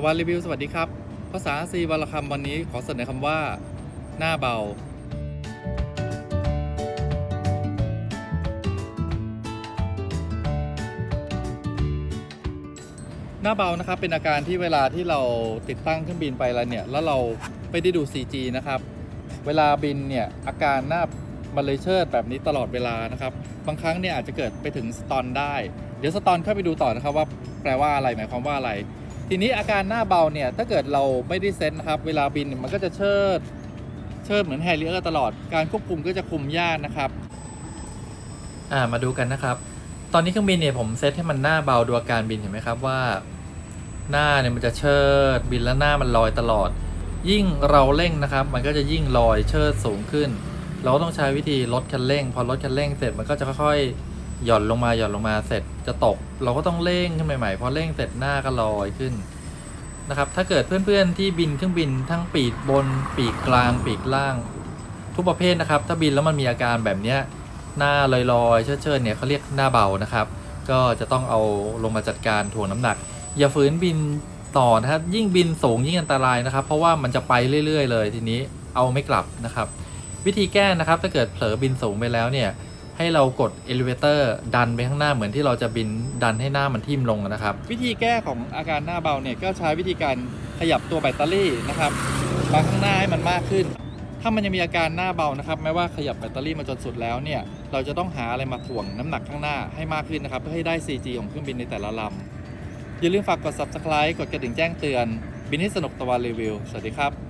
ตะวันรีวิวสวัสดีครับ ภาษาซีวรคำวันนี้ขอเสนอคำว่า หน้าเบา หน้าเบานะครับเป็นอาการที่เวลาที่เราติดตั้งเครื่องบินไปแล้วเนี่ย แล้วเราไม่ได้ดู CG นะครับ เวลาบินเนี่ยอาการหน้ามันเลยเชิดแบบนี้ตลอดเวลานะครับ บางครั้งเนี่ยอาจจะเกิดไปถึงสตอนได้ เดี๋ยวสตอนเข้าไปดูต่อนะครับว่าแปลว่าอะไรหมายความว่าอะไร ทีนี้อาการหน้าเบาเนี่ยถ้าเกิดเราไม่ได้เซตนะครับ เวลาบินมันก็จะเชิดเชิดเหมือนแฮร์รี่เออร์ตลอดการควบคุมก็จะคุมยากนะครับอ่ามาดูกันนะครับ ตอนนี้เครื่องบินเนี่ยผมเซตให้มันหน้าเบาดูอาการบินเห็นไหมครับว่า หน้าเนี่ยมันจะเชิดบินแล้วหน้ามันลอยตลอด ยิ่งเราเร่งนะครับ มันก็จะยิ่งลอยเชิดสูงขึ้น เราต้องใช้วิธีลดคันเร่ง พอลดคันเร่งเสร็จมันก็จะค่อยๆ หย่อนลงมาหย่อนลงมาเสร็จจะตก เราก็ต้องเร่งขึ้นใหม่ๆพอเร่งเสร็จหน้าก็ลอยขึ้นนะครับ ถ้าเกิดเพื่อนๆที่บินเครื่องบินทั้งปีกบน ปีกกลางปีกล่าง ทุกประเภทนะครับ ถ้าบินแล้วมันมีอาการแบบเนี้ยหน้าลอยๆเชิดๆเนี่ยเขาเรียกหน้าเบานะครับ ก็จะต้องเอาลงมาจัดการถ่วงน้ำหนัก อย่าฝืนบินต่อนะครับยิ่งบินสูงยิ่งอันตรายนะครับ เพราะว่ามันจะไปเรื่อย ๆ เลยทีนี้เอาไม่กลับนะครับ วิธีแก้นะครับถ้าเกิดเผลอบินสูงไปแล้วเนี่ย ให้เรากด elevator ดันไปข้างหน้าเหมือนที่เราจะบินดันให้หน้ามันทิ่มลงนะครับ วิธีแก้ของอาการหน้าเบาเนี่ยก็ใช้วิธีการขยับตัวแบตเตอรี่นะครับมาข้างหน้าให้มันมากขึ้น ถ้ามันยังมีอาการหน้าเบานะครับไม่ว่าขยับแบตเตอรี่มาจนสุดแล้วเนี่ยเราจะต้องหาอะไรมาถ่วงน้ำหนักข้างหน้าให้มากขึ้นนะครับเพื่อให้ได้ CG ของเครื่องบินในแต่ละลำอย่าลืมฝากกด subscribe กดกระดิ่งแจ้งเตือน บินให้สนุกตะวันรีวิว สวัสดีครับ